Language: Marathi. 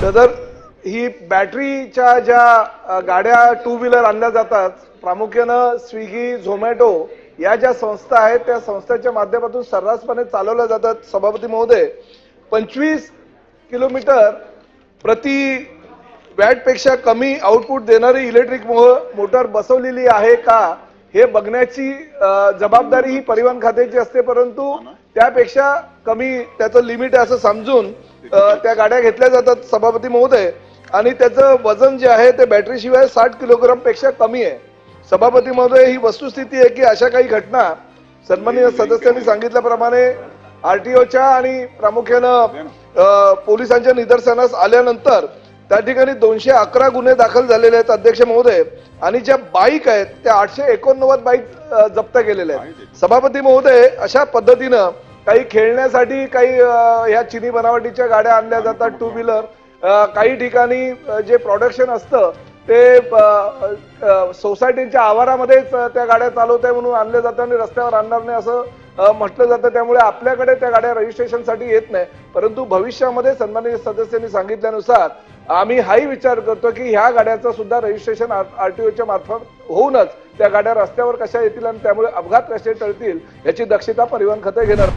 सदर ही बॅटरीच्या ज्या गाड्या टू व्हीलर आणल्या जातात प्रामुख्यानं स्विगी झोमॅटो या ज्या संस्था आहेत त्या संस्थेच्या माध्यमातून सर्रासपणे चालवल्या जातात सभापती महोदय. पंचवीस किलोमीटर प्रति वॅटपेक्षा कमी आउटपुट देणारी इलेक्ट्रिक मोटर बसवलेली आहे का हे बघण्याची जबाबदारी ही परिवहन खात्याची असते परंतु त्यापेक्षा कमी त्याचं लिमिट आहे असं समजून त्या गाड्या घेतल्या जातात सभापती महोदय. आणि त्याचं वजन जे आहे ते बॅटरीशिवाय साठ किलोग्रामपेक्षा कमी आहे. सभापती महोदय ही वस्तुस्थिती आहे की अशा काही घटना सन्माननीय सदस्यांनी सांगितल्याप्रमाणे आरटीओच्या आणि प्रामुख्यानं पोलिसांच्या निदर्शनास आल्यानंतर त्या ठिकाणी दोनशे अकरा गुन्हे दाखल झालेले आहेत अध्यक्ष महोदय. आणि ज्या बाईक आहेत त्या आठशे एकोणनव्वद बाईक जप्त केलेल्या आहेत. सभापती महोदय अशा पद्धतीनं काही खेळण्यासाठी काही ह्या चिनी बनावटीच्या गाड्या आणल्या जातात टू व्हीलर काही ठिकाणी जे प्रोडक्शन असतं ते सोसायटीच्या आवारामध्येच त्या गाड्या चालवत आहे म्हणून आणले जातात आणि रस्त्यावर आणणार नाही असं म्हटलं जातं त्यामुळे आपल्याकडे त्या गाड्या रजिस्ट्रेशनसाठी येत नाही. परंतु भविष्यामध्ये सन्मानित सदस्यांनी सांगितल्यानुसार आम्ही हाही विचार करतो की ह्या गाड्याचं सुद्धा रजिस्ट्रेशन ओच्या मार्फत होऊनच त्या गाड्या रस्त्यावर कशा येतील आणि त्यामुळे अपघात कसे टळतील याची दक्षता परिवहन खतं घेणार.